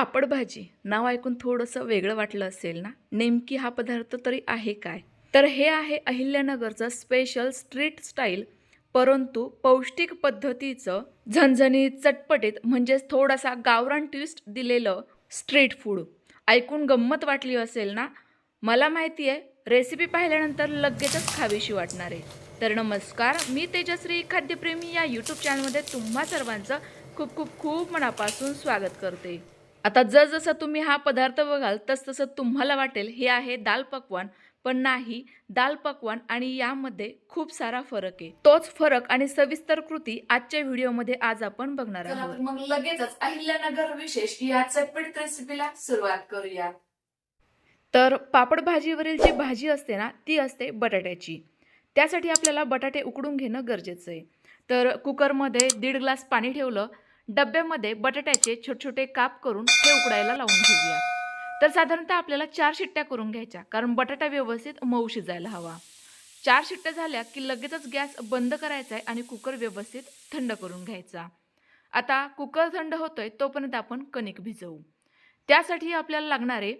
पापड भाजी. नाव ऐकून थोडंसं वेगळं वाटलं असेल ना? नेमकी हा पदार्थ तरी आहे काय? तर हे आहे अहिल्यानगरचं स्पेशल स्ट्रीट स्टाईल परंतु पौष्टिक पद्धतीचं झणझणीत चटपटीत म्हणजेच थोडासा गावरान ट्विस्ट दिलेलं स्ट्रीट फूड ऐकून गंमत वाटली असेल ना? मला माहिती आहे रेसिपी पाहिल्यानंतर लगेचच खावीशी वाटणार आहे. तर नमस्कार मी तेजश्री खाद्यप्रेमी या यूट्यूब चॅनलमध्ये तुम्हा सर्वांचं खूप खूप खूप मनापासून स्वागत करते. आता जसजसं तुम्ही हा पदार्थ बघाल तस तसं तुम्हाला वाटेल हे आहे दाल पकवान. पण नाही दाल पकवान आणि यामध्ये खूप सारा फरक आहे. तोच फरक आणि सविस्तर कृती आजच्या व्हिडिओमध्ये आज आपण बघणार आहोत. मग लगेचच अहिल्यानगर विशेष या चटपटीत रेसिपीला सुरुवात करूया. तर पापड भाजीवरील जी भाजी असते ना ती असते बटाट्याची. त्यासाठी आपल्याला बटाटे उकडून घेणं गरजेचं आहे. तर कुकरमध्ये दीड ग्लास पाणी ठेवलं डब्यामध्ये बटाट्याचे छोटे छोटे काप करून ते उकडायला लावून घेऊया. तर साधारणतः आपल्याला चार शिट्ट्या करून घ्यायच्या कारण बटाटा व्यवस्थित मऊ शिजायला हवा. चार शिट्ट्या झाल्या की लगेचच गॅस बंद करायचा आहे आणि कुकर व्यवस्थित थंड करून घ्यायचा. आता कुकर थंड होतोय तोपर्यंत आपण कणिक भिजवू. त्यासाठी आपल्याला लागणारे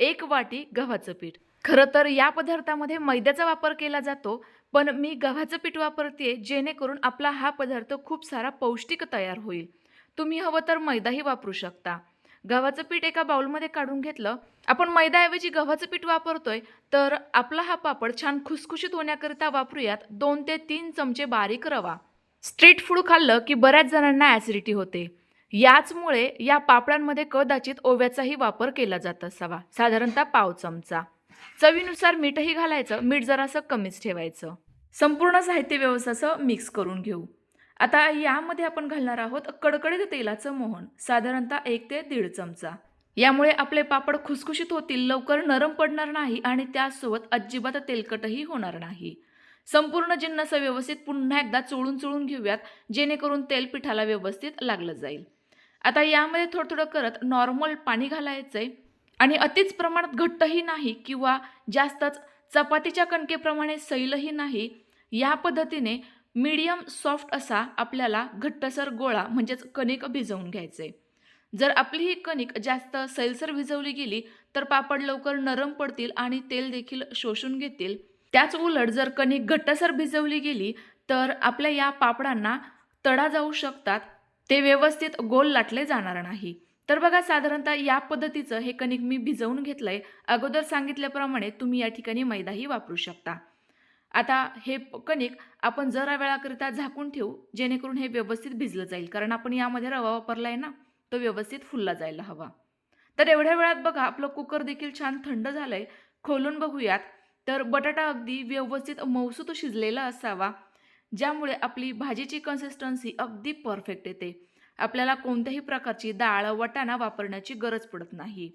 एक वाटी गव्हाचं पीठ. खरं तर या पदार्थामध्ये मैद्याचा वापर केला जातो पण मी गव्हाचं पीठ वापरते जेणेकरून आपला हा पदार्थ खूप सारा पौष्टिक तयार होईल. तुम्ही हवं तर मैदाही वापरू शकता. गव्हाचं पीठ एका बाउलमध्ये काढून घेतलं. आपण मैदाऐवजी गव्हाचं पीठ वापरतोय तर आपला हा पापड छान खुसखुशीत होण्याकरिता वापरूयात दोन ते तीन चमचे बारीक रवा. स्ट्रीट फूड खाल्लं की बऱ्याच जणांना ॲसिडिटी होते. याचमुळे या पापडांमध्ये कदाचित ओव्याचाही वापर केला जात असावा. साधारणतः पाव चमचा. चवीनुसार मीठही घालायचं मीठ जरासं कमीच ठेवायचं. संपूर्ण साहित्य व्यवस्थाचं मिक्स करून घेऊ. आता यामध्ये आपण घालणार आहोत कडकडीत तेलाचं मोहन साधारणतः एक ते दीड चमचा. यामुळे आपले पापड खुसखुशीत होतील लवकर नरम पडणार नाही आणि त्यासोबत अजिबात तेलकटही होणार नाही. संपूर्ण जिन्नस व्यवस्थित पुन्हा एकदा चोळून चोळून घेऊयात जेणेकरून तेल पिठाला व्यवस्थित लागलं जाईल. आता यामध्ये थोडं थोडं करत नॉर्मल पाणी घालायचं आहे आणि अतिच प्रमाणात घट्टही नाही किंवा जास्तच चपातीच्या कणकेप्रमाणे सैलही नाही या पद्धतीने मीडियम सॉफ्ट असा आपल्याला घट्टसर गोळा म्हणजेच कणिक भिजवून घ्यायचं. आहे जर आपली ही कणिक जास्त सैलसर भिजवली गेली तर पापड लवकर नरम पडतील आणि तेल देखील शोषून घेतील. त्याच उलट जर कणिक घट्टसर भिजवली गेली तर आपल्या या पापडांना तडा जाऊ शकतात. ते व्यवस्थित गोल लाटले जाणार नाही. तर बघा साधारणतः या पद्धतीचं हे कणिक मी भिजवून घेतलंय. अगोदर सांगितल्याप्रमाणे तुम्ही या ठिकाणी मैदाही वापरू शकता. आता हे कणिक आपण जरा वेळाकरिता झाकून ठेवू जेणेकरून हे व्यवस्थित भिजलं जाईल. कारण आपण यामध्ये रवा वापरला आहे ना तो व्यवस्थित फुलला जायला हवा. तर एवढ्या वेळात बघा आपलं कुकर देखील छान थंड झालं आहे खोलून बघूयात. तर बटाटा अगदी व्यवस्थित मौसूत शिजलेला असावा ज्यामुळे आपली भाजीची कन्सिस्टन्सी अगदी परफेक्ट येते. आपल्याला कोणत्याही प्रकारची डाळ वटाणा वापरण्याची गरज पडत नाही.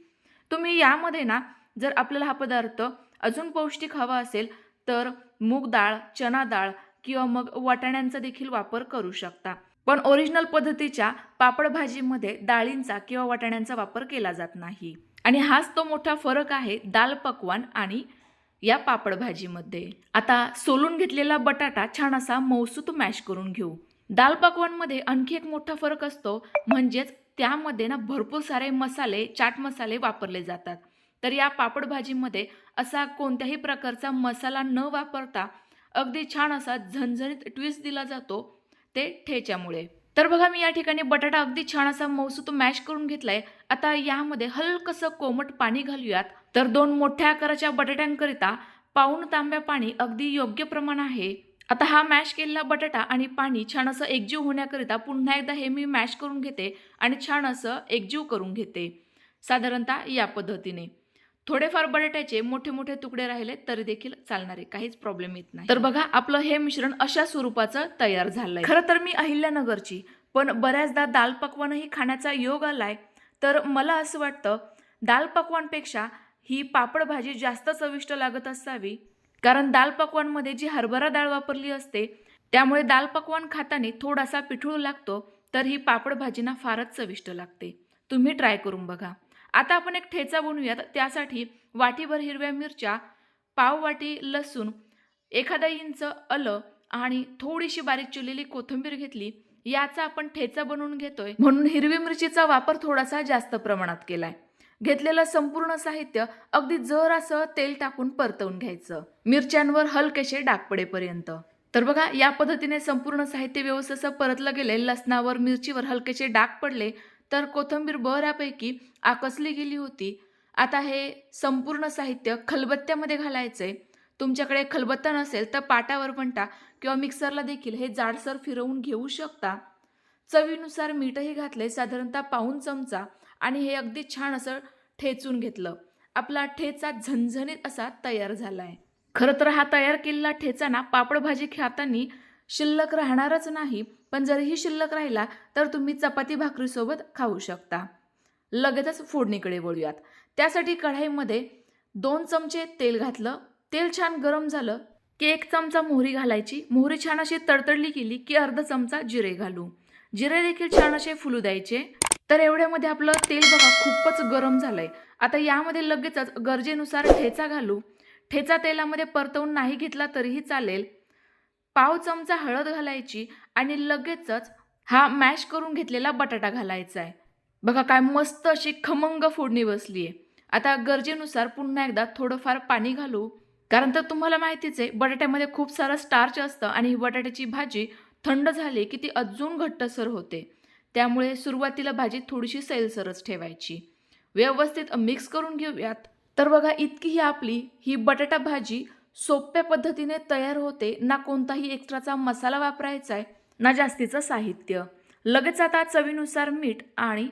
तुम्ही यामध्ये ना जर आपल्याला हा पदार्थ अजून पौष्टिक हवा असेल तर मूग डाळ चना डाळ किंवा मग वाटाण्यांचा देखील वापर करू शकता. पण ओरिजिनल पद्धतीच्या पापड भाजीमध्ये डाळींचा किंवा वाटाण्यांचा वापर केला जात नाही. आणि हाच तो मोठा फरक आहे दाल पकवान आणि या पापड भाजीमध्ये. आता सोलून घेतलेला बटाटा छान असा मौसूत मॅश करून घेऊ. दाल पकवानमध्ये आणखी एक मोठा फरक असतो म्हणजेच त्यामध्ये ना भरपूर सारे मसाले चाट मसाले वापरले जातात. तर या पापड भाजीमध्ये असा कोणत्याही प्रकारचा मसाला न वापरता अगदी छान असा झणझणीत ट्विस्ट दिला जातो ते ठेच्यामुळे. तर बघा मी या ठिकाणी बटाटा अगदी छान असा मौसूत मॅश करून घेतलाय. आता यामध्ये हलकसं कोमट पाणी घालूयात. तर दोन मोठ्या आकाराच्या बटाट्यांकरिता पाऊण तांब्या पाणी अगदी योग्य प्रमाण आहे. आता हा मॅश केलेला बटाटा आणि पाणी छान असं एकजीव होण्याकरिता पुन्हा एकदा हे मी मॅश करून घेते आणि छान असं एकजीव करून घेते. साधारणतः या पद्धतीने. थोडेफार बटाट्याचे मोठे मोठे तुकडे राहिले तरी देखील चालणारे काहीच प्रॉब्लेम येत नाही. तर बघा आपलं हे मिश्रण अशा स्वरूपाचं तयार झालंय. खरं तर मी अहिल्यानगरची पण बऱ्याचदा दाल पकवानही खाण्याचा योग आलाय. तर मला असं वाटतं दाल पकवानपेक्षा ही पापड भाजी जास्त चविष्ट लागत असावी. कारण दाल पकवानमध्ये जी हरभरा डाळ वापरली असते त्यामुळे दाल पकवान खाताना थोडासा पिठूळ लागतो तर ही पापड भाजीना फारच चविष्ट लागते. तुम्ही ट्राय करून बघा. आता आपण एक ठेचा बनवूयात. त्यासाठी वाटीभर हिरव्या मिरच्या पाव वाटी लसूण एखादा इंच आलं आणि थोडीशी बारीक चिरलेली कोथिंबीर घेतली. याचा आपण ठेचा बनवून घेतोय. म्हणून हिरवी मिरचीचा वापर थोडासा जास्त प्रमाणात केलाय. घेतलेलं संपूर्ण साहित्य अगदी जर असं तेल टाकून परतवून घ्यायचं. मिरच्यांवर हलकेसे डाग पडेपर्यंत. तर बघा या पद्धतीने संपूर्ण साहित्य व्यवस्थित असं परतलं गेले लसणावर मिरचीवर हलकेसे डाग पडले. तर कोथिंबीर बऱ्यापैकी आकसली गेली होती. आता हे संपूर्ण साहित्य खलबत्त्यामध्ये घालायचं आहे तुमच्याकडे खलबत्ता नसेल तर पाटावर म्हणता किंवा मिक्सरला देखील हे जाडसर फिरवून घेऊ शकता. चवीनुसार मीठही घातले साधारणतः पाऊन चमचा. आणि हे अगदी छान असं ठेचून घेतलं. आपला ठेचा झणझणीत असा तयार झाला आहे खरं तर हा तयार केलेला ठेचा ना पापड भाजी खाताना शिल्लक राहणारच नाही. पण जरीही शिल्लक राहिला तर तुम्ही चपाती भाकरीसोबत खाऊ शकता. लगेचच फोडणीकडे वळूयात. त्यासाठी कढाईमध्ये दोन चमचे तेल घातलं. तेल छान गरम झालं की एक चमचा मोहरी घालायची. मोहरी छान अशी तडतडली गेली की अर्धा चमचा जिरे घालू. जिरे देखील छान असे फुलू द्यायचे. तर एवढ्यामध्ये आपलं तेल बघा खूपच गरम झालंय. आता यामध्ये लगेचच गरजेनुसार ठेचा घालू. ठेचा तेलामध्ये परतवून नाही घेतला तरीही चालेल. पाव चमचा हळद घालायची. आणि लगेचच हा मॅश करून घेतलेला बटाटा घालायचा आहे. बघा काय मस्त अशी खमंग फोडणी बसली आहे. आता गरजेनुसार पुन्हा एकदा थोडंफार पाणी घालू. कारण तर तुम्हाला माहितीच आहे बटाट्यामध्ये खूप सारं स्टार्च असतं आणि ही बटाट्याची भाजी थंड झाली की ती अजून घट्टसर होते. त्यामुळे सुरुवातीला भाजी थोडीशी सैलसरच ठेवायची. व्यवस्थित मिक्स करून घेऊयात. तर बघा इतकी ही आपली ही बटाटा भाजी सोप्या पद्धतीने तयार होते. ना कोणताही एक्स्ट्राचा मसाला वापरायचा आहे. ना जास्तीचं साहित्य. लगेच आता चवीनुसार मीठ आणि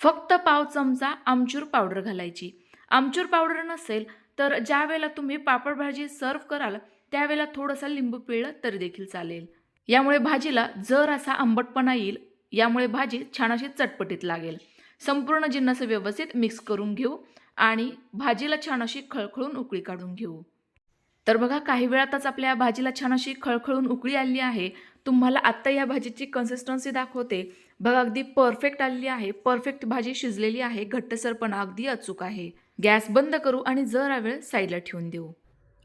फक्त पाव चमचा आमचूर पावडर घालायची. आमचूर पावडर नसेल तर ज्या वेळेला तुम्ही पापड भाजी सर्व कराल त्यावेळेला थोडंसं लिंबू पिळलं तरी देखील चालेल. यामुळे भाजीला जर असा आंबटपणा येईल यामुळे भाजी छान अशी चटपटीत लागेल. संपूर्ण जिन्नस व्यवस्थित मिक्स करून घेऊ आणि भाजीला छान अशी खळखळून उकळी काढून घेऊ. तर बघा काही वेळातच आपल्या भाजीला छान अशी खळखळून उकळी आली आहे. तुम्हाला आत्ता या भाजीची कन्सिस्टन्सी दाखवते. बघा अगदी परफेक्ट आलेली आहे. परफेक्ट भाजी शिजलेली आहे. घट्टसरपणा अगदी अचूक आहे. गॅस बंद करू आणि जरा वेळ साईडला ठेवून देऊ.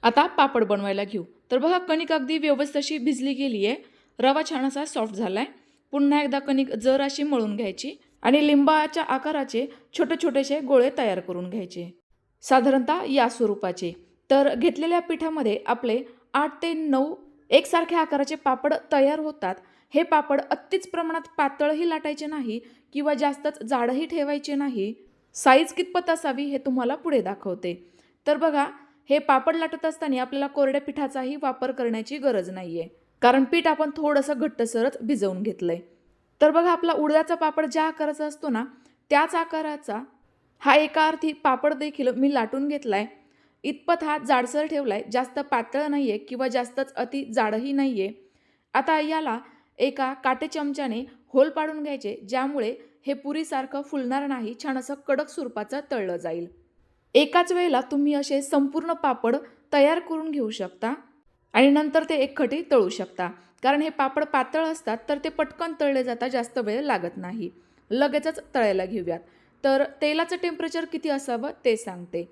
आता पापड बनवायला घेऊ. तर बघा कणिक अगदी व्यवस्थित अशी भिजली गेली आहे. रवा छान असा सॉफ्ट झाला आहे पुन्हा एकदा कणिक जर अशी मळून घ्यायची आणि लिंबाच्या आकाराचे छोटे छोटेसे गोळे तयार करून घ्यायचे. साधारणतः या स्वरूपाचे. तर घेतलेल्या पिठामध्ये आपले आठ ते नऊ एकसारख्या आकाराचे पापड तयार होतात. हे पापड अत्तीच प्रमाणात पातळही लाटायचे नाही किंवा जास्तच जाडही ठेवायचे नाही. साईज कितपत असावी हे तुम्हाला पुढे दाखवते. तर बघा हे पापड लाटत असताना आपल्याला कोरड्या पिठाचाही वापर करण्याची गरज नाही आहे कारण पीठ आपण थोडंसं घट्टसरच भिजवून घेतलंय. तर बघा आपला उडदाचा पापड ज्या आकाराचा असतो ना त्याच आकाराचा हा एका अर्थी पापड देखील मी लाटून घेतला आहे इतपत हा जाडसर ठेवला आहे जास्त पातळ नाही आहे किंवा जास्तच अति जाडही नाही आहे आता याला एका काटे चमच्याने होल पाडून घ्यायचे ज्यामुळे हे पुरीसारखं फुलणार नाही छान असं कडक स्वरूपाचं तळलं जाईल. एकाच वेळेला तुम्ही असे संपूर्ण पापड तयार करून घेऊ शकता आणि नंतर ते एकखटी तळू शकता. कारण हे पापड पातळ असतात तर ते पटकन तळले जाता जास्त वेळ लागत नाही. लगेचच तळायला घेऊयात. तर तेलाचं टेम्परेचर किती असावं ते सांगते.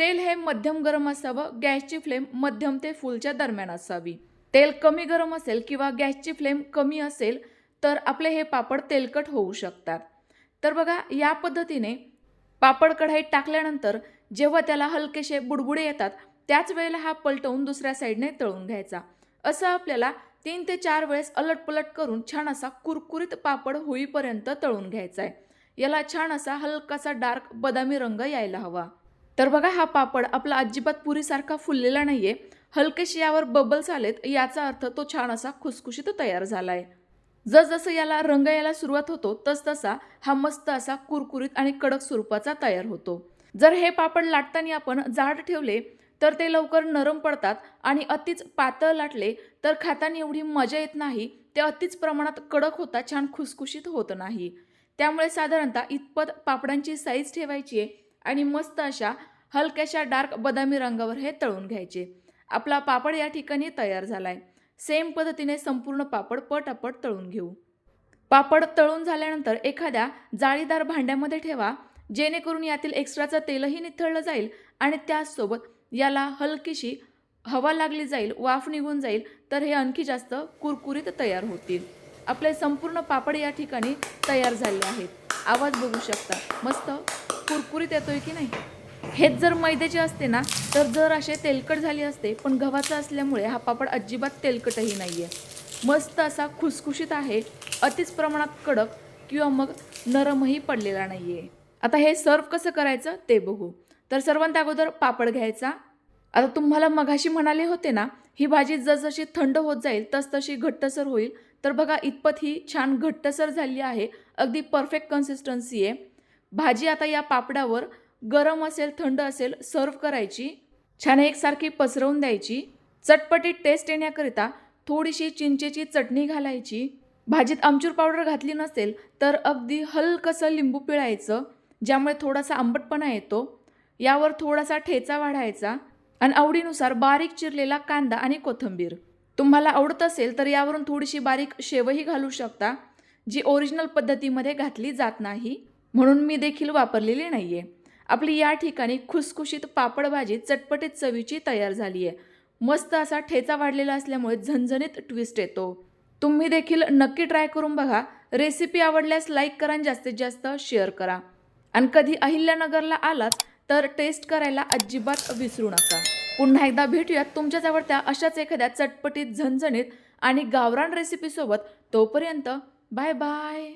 तेल हे मध्यम गरम असावं गॅसची फ्लेम मध्यम ते फुलच्या दरम्यान असावी. तेल कमी गरम असेल किंवा गॅसची फ्लेम कमी असेल तर आपले हे पापड तेलकट होऊ शकतात. तर बघा या पद्धतीने पापड कढाईत टाकल्यानंतर जेव्हा त्याला हलकेसे बुडबुडे येतात त्याच वेळेला हा पलटवून दुसऱ्या साईडने तळून घ्यायचा. असं आपल्याला तीन ते चार वेळेस अलटपलट करून छान असा कुरकुरीत पापड होईपर्यंत तळून घ्यायचा आहे याला छान असा हलकासा डार्क बदामी रंग यायला हवा. तर बघा हा पापड आपला अजिबात पुरीसारखा फुललेला नाही आहे हलकेसे यावर बबल्स आलेत याचा अर्थ तो छान असा खुसखुशीत तयार झाला आहे जसजसं याला रंग यायला सुरुवात होतो तसतसा हा मस्त असा कुरकुरीत आणि कडक स्वरूपाचा तयार होतो. जर हे पापड लाटताना आपण जाड ठेवले तर ते लवकर नरम पडतात आणि अतिच पातळ लाटले तर खाताना एवढी मजा येत नाही ते अतिच प्रमाणात कडक होता छान खुसखुशीत होत नाही. त्यामुळे साधारणतः इतपत पापडांची साईज ठेवायची आहे आणि मस्त अशा हलक्याशा डार्क बदामी रंगावर हे तळून घ्यायचे. आपला पापड या ठिकाणी तयार झाला आहे सेम पद्धतीने संपूर्ण पापड पटापट तळून घेऊ. पापड तळून झाल्यानंतर एखाद्या जाळीदार भांड्यामध्ये ठेवा जेणेकरून यातील एक्स्ट्राचं तेलही निथळलं जाईल आणि त्याचसोबत याला हलकीशी हवा लागली जाईल वाफ निघून जाईल तर हे आणखी जास्त कुरकुरीत तयार होतील. आपले संपूर्ण पापड या ठिकाणी तयार झाले आहेत. आवाज बघू शकता. मस्त? कुरकुरीत येतोय की नाही? हेच जर मैद्याचे असते ना तर जर असे तेलकट झाले असते पण गव्हाचा असल्यामुळे हा पापड अजिबात तेलकटही नाही आहे मस्त असा खुसखुशीत आहे अतिच प्रमाणात कडक किंवा मग नरमही पडलेला नाही आहे आता हे सर्व कसं करायचं ते बघू. तर सर्वांत अगोदर पापड घ्यायचा. आता तुम्हाला मघाशी म्हणाले होते ना ही भाजी जसजशी थंड होत जाईल तसतशी घट्टसर होईल. तर बघा इतपत ही छान घट्टसर झाली आहे. अगदी परफेक्ट कन्सिस्टन्सी आहे. भाजी आता या पापडावर गरम असेल थंड असेल सर्व करायची. छान एकसारखी पसरवून द्यायची. चटपटीत टेस्ट येण्याकरिता थोडीशी चिंचेची चटणी घालायची. भाजीत आमचूर पावडर घातली नसेल तर अगदी हलकसं लिंबू पिळायचं ज्यामुळे थोडासा आंबटपणा येतो. यावर थोडासा ठेचा वाढायचा आणि आवडीनुसार बारीक चिरलेला कांदा आणि कोथिंबीर. तुम्हाला आवडत असेल तर यावरून थोडीशी बारीक शेवही घालू शकता जी ओरिजिनल पद्धतीमध्ये घातली जात नाही. म्हणून मी देखील वापरलेली नाही आहे आपली या ठिकाणी खुसखुशीत पापड भाजी चटपटीत चवीची तयार झाली आहे मस्त असा ठेचा वाढलेला असल्यामुळे झणझणीत ट्विस्ट येतो. तुम्ही देखील नक्की ट्राय करून बघा. रेसिपी आवडल्यास लाईक करा आणि जास्तीत जास्त शेअर करा. आणि कधी अहिल्यानगरला आलात तर टेस्ट करायला अजिबात विसरू नका. पुन्हा एकदा भेटूयात तुमच्याच आवडत्या अशाच एखाद्या चटपटीत झणझणीत आणि गावरान रेसिपीसोबत तोपर्यंत बाय बाय